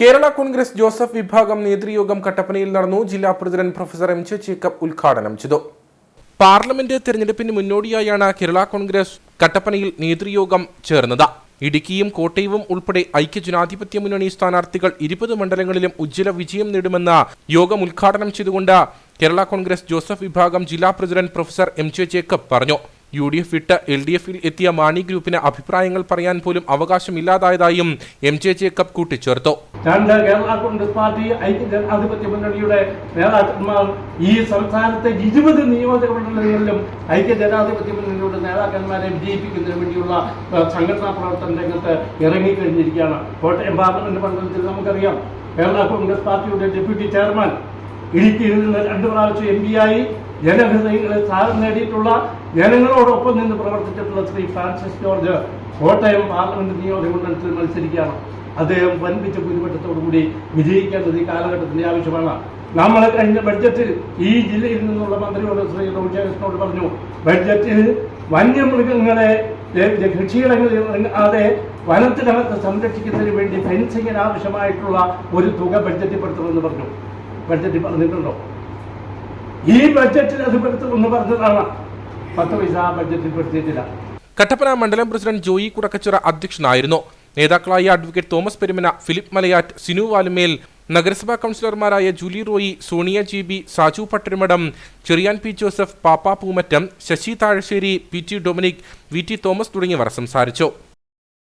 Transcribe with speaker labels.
Speaker 1: Kerala Congress Joseph വിഭാഗം നേതൃയോഗം കട്ടപ്പനയിൽ നടന്നു. ജില്ലാ president professor M J Jacob ഉദ്ഘാടനം ചെയ്തു. പാർലമെന്റ് തെരഞ്ഞെടുപ്പിന് മുന്നോടിയായാണ് കേരള കോൺഗ്രസ് കട്ടപ്പനയിൽ നേതൃയോഗം ചേർന്നത്. ഇടുക്കിയും കോട്ടയവും ഉൾപ്പെടെ ഐക്യ ജനാധിപത്യ മുന്നണി സ്ഥാനാർത്ഥികൾ ഇരുപത് മണ്ഡലങ്ങളിലും ഉജ്ജ്വല വിജയം നേടുമെന്ന് യോഗം ഉദ്ഘാടനം ചെയ്തുകൊണ്ട് കേരള കോൺഗ്രസ് ജോസഫ് വിഭാഗം ജില്ലാ president professor M J Jacob പറഞ്ഞു. യു ഡി എഫ് വിട്ട് എൽ ഡി എഫിൽ എത്തിയ മാണി ഗ്രൂപ്പിന് അഭിപ്രായങ്ങൾ പറയാൻ പോലും അവകാശമില്ലാതായതായും എം ജെ ജേക്കബ് കൂട്ടിച്ചേർത്തു.
Speaker 2: രണ്ട് കേരള കോൺഗ്രസ് പാർട്ടി ഐക്യ ജനാധിപത്യ മുന്നണിയുടെ നേതാക്കന്മാർ ഈ സംസ്ഥാനത്തെ ഇരുപത് നിയോജക മണ്ഡലങ്ങളിലും ഐക്യ ജനാധിപത്യ മുന്നണിയുടെ നേതാക്കന്മാരെ വിജയിപ്പിക്കുന്നതിന് വേണ്ടിയുള്ള സംഘടനാ പ്രവർത്തന രംഗത്ത് ഇറങ്ങിക്കഴിഞ്ഞിരിക്കുകയാണ്. കോട്ടയം പാർലമെന്റ് മണ്ഡലത്തിൽ നമുക്കറിയാം കേരള കോൺഗ്രസ് പാർട്ടിയുടെ ഡെപ്യൂട്ടി ചെയർമാൻ ഇടുക്കിയിൽ നിന്ന് രണ്ടു പ്രാവശ്യം എം പി ആയി. ജനഹൃദയങ്ങളിൽ സ്ഥാനം നേടിയിട്ടുള്ള ജനങ്ങളോടൊപ്പം നിന്ന് പ്രവർത്തിച്ചിട്ടുള്ള Shri Francis George Kottayam parliament നിയോജക മണ്ഡലത്തിൽ മത്സരിക്കുകയാണ്. അദ്ദേഹം വൻപിച്ച ഭൂരിപക്ഷത്തോടുകൂടി വിജയിക്കേണ്ടത് ഈ കാലഘട്ടത്തിന്റെ ആവശ്യമാണ്. നമ്മൾ കഴിഞ്ഞ ബഡ്ജറ്റിൽ ഈ ജില്ലയിൽ നിന്നുള്ള മന്ത്രിയോട് ശ്രീ റോജേഷിനോട് പറഞ്ഞു ബഡ്ജറ്റിൽ വന്യമൃഗങ്ങളെ കൃഷിയിടങ്ങളിൽ ഇറങ്ങാതെ വനത്തിനകത്ത് സംരക്ഷിക്കുന്നതിന് വേണ്ടി ഫെൻസിങ്ങിന് ആവശ്യമായിട്ടുള്ള ഒരു തുക ബഡ്ജറ്റിൽ പെടുത്തണമെന്ന് പറഞ്ഞു. ബഡ്ജറ്റിൽ പറഞ്ഞിട്ടുണ്ടോ? ഈ ബഡ്ജറ്റിൽ അത് പെടുത്തുമെന്ന് പറഞ്ഞതാണ്. പത്ത് പൈസ ആ ബഡ്ജറ്റിൽ പെടുത്തിയിട്ടില്ല.
Speaker 1: കട്ടപ്പന മണ്ഡലം പ്രസിഡന്റ് ജോയി കുടക്കച്ചിറ അധ്യക്ഷനായിരുന്നു. നേതാക്കളായ advocate Thomas Perumana Philip Malayattu Sinu Valumel നഗരസഭാ കൗൺസിലർമാരായ Julie Roy Sonia G B Saju Pattarumadam Cherian P Joseph Pappa Poomattam Sasi Thazhassery P T Dominic V T Thomas തുടങ്ങിയവർ സംസാരിച്ചു.